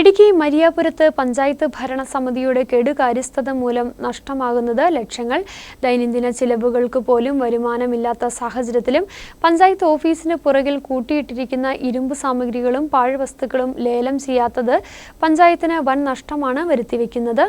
ഇടുക്കി മരിയാപുരത്ത് പഞ്ചായത്ത് ഭരണസമിതിയുടെ കെടുകാര്യസ്ഥത മൂലം നഷ്ടമാകുന്നത് ലക്ഷങ്ങൾ. ദൈനംദിന ചിലവുകൾക്ക് പോലും വരുമാനമില്ലാത്ത സാഹചര്യത്തിലും പഞ്ചായത്ത് ഓഫീസിന് പുറകിൽ കൂട്ടിയിട്ടിരിക്കുന്ന ഇരുമ്പ് സാമഗ്രികളും പാഴ്വസ്തുക്കളും ലേലം ചെയ്യാത്തത് പഞ്ചായത്തിന് വൻ നഷ്ടമാണ് വരുത്തിവെക്കുന്നത്.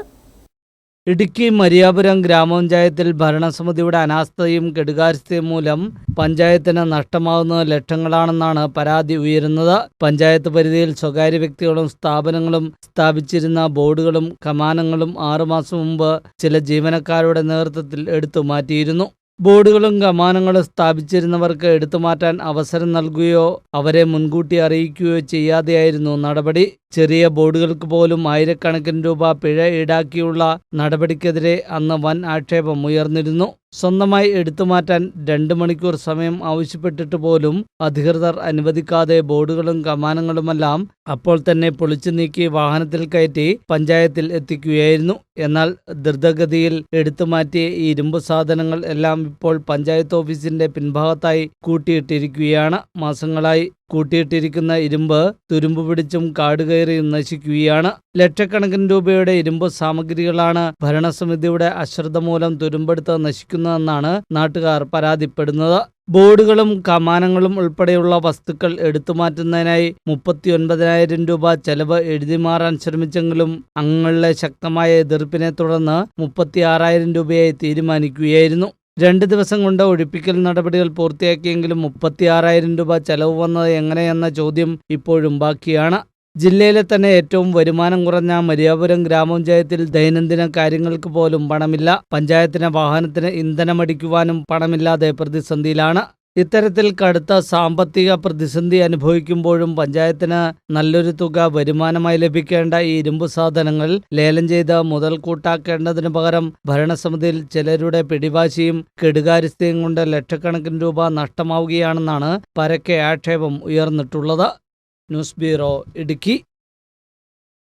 ഇടുക്കി മരിയാപുരം ഗ്രാമപഞ്ചായത്തിൽ ഭരണസമിതിയുടെ അനാസ്ഥയും കെടുകാര്യസ്ഥയും മൂലം പഞ്ചായത്തിന് നഷ്ടമാകുന്നത് ലക്ഷങ്ങളാണെന്നാണ് പരാതി ഉയരുന്നത്. പഞ്ചായത്ത് പരിധിയിൽ സ്വകാര്യ വ്യക്തികളും സ്ഥാപനങ്ങളും സ്ഥാപിച്ചിരുന്ന ബോർഡുകളും കമാനങ്ങളും ആറുമാസം മുമ്പ് ചില ജീവനക്കാരുടെ നേതൃത്വത്തിൽ എടുത്തു മാറ്റിയിരുന്നു. ബോർഡുകളും കമാനങ്ങളും സ്ഥാപിച്ചിരുന്നവർക്ക് എടുത്തുമാറ്റാൻ അവസരം നൽകുകയോ അവരെ മുൻകൂട്ടി അറിയിക്കുകയോ ചെയ്യാതെയായിരുന്നു നടപടി. ചെറിയ ബോർഡുകൾക്ക് പോലും ആയിരക്കണക്കിന് രൂപ പിഴ ഈടാക്കിയുള്ള നടപടിക്കെതിരെ അന്ന് വൻ ആക്ഷേപം ഉയർന്നിരുന്നു. സ്വന്തമായി എടുത്തു മാറ്റാൻ രണ്ട് മണിക്കൂർ സമയം ആവശ്യപ്പെട്ടിട്ട് പോലും അധികൃതർ അനുവദിക്കാതെ ബോർഡുകളും കമാനങ്ങളുമെല്ലാം അപ്പോൾ തന്നെ പൊളിച്ചു നീക്കി വാഹനത്തിൽ കയറ്റി പഞ്ചായത്തിൽ എത്തിക്കുകയായിരുന്നു. എന്നാൽ ദ്രുതഗതിയിൽ എടുത്തുമാറ്റിയ ഈ ഇരുമ്പ് സാധനങ്ങൾ എല്ലാം ഇപ്പോൾ പഞ്ചായത്ത് ഓഫീസിന്റെ പിൻഭാഗത്തായി കൂട്ടിയിട്ടിരിക്കുകയാണ്. മാസങ്ങളായി കൂട്ടിയിട്ടിരിക്കുന്ന ഇരുമ്പ് തുരുമ്പ് പിടിച്ചും കാടുകയറിയും നശിക്കുകയാണ്. ലക്ഷക്കണക്കിന് രൂപയുടെ ഇരുമ്പ് സാമഗ്രികളാണ് ഭരണസമിതിയുടെ അശ്രദ്ധ മൂലം തുരുമ്പെടുത്ത് നശിക്കുന്നതെന്നാണ് നാട്ടുകാർ പരാതിപ്പെടുന്നത്. ബോർഡുകളും കമാനങ്ങളും ഉൾപ്പെടെയുള്ള വസ്തുക്കൾ എടുത്തുമാറ്റുന്നതിനായി മുപ്പത്തി ഒൻപതിനായിരം രൂപ ചെലവ് എഴുതി മാറാൻ ശ്രമിച്ചെങ്കിലും അംഗങ്ങളിലെ ശക്തമായ എതിർപ്പിനെ തുടർന്ന് മുപ്പത്തി ആറായിരം രൂപയായി തീരുമാനിക്കുകയായിരുന്നു. രണ്ട് ദിവസം കൊണ്ട് ഒഴിപ്പിക്കൽ നടപടികൾ പൂർത്തിയാക്കിയെങ്കിലും മുപ്പത്തിയാറായിരം രൂപ ചെലവ് വന്നത് എങ്ങനെയെന്ന ചോദ്യം ഇപ്പോഴും ബാക്കിയാണ്. ജില്ലയിലെ തന്നെ ഏറ്റവും വരുമാനം കുറഞ്ഞ മരിയാപുരം ഗ്രാമപഞ്ചായത്തിൽ ദൈനംദിന കാര്യങ്ങൾക്ക് പോലും പണമില്ല. പഞ്ചായത്തിന് വാഹനത്തിന് ഇന്ധനമടിക്കുവാനും പണമില്ലാതെ പ്രതിസന്ധിയിലാണ്. ഇത്തരത്തിൽ കടുത്ത സാമ്പത്തിക പ്രതിസന്ധി അനുഭവിക്കുമ്പോഴും പഞ്ചായത്തിന് നല്ലൊരു തുക വരുമാനമായി ലഭിക്കേണ്ട ഈ ഇരുമ്പ് സാധനങ്ങൾ ലേലം ചെയ്ത് മുതൽ കൂട്ടാക്കേണ്ടതിന് പകരം ഭരണസമിതിയിൽ ചിലരുടെ പിടിവാശിയും കെടുകാര്യസ്ഥയും കൊണ്ട് ലക്ഷക്കണക്കിന് രൂപ നഷ്ടമാവുകയാണെന്നാണ് പരക്കെ ആക്ഷേപം ഉയർന്നിട്ടുള്ളത്. News bureau Idukki.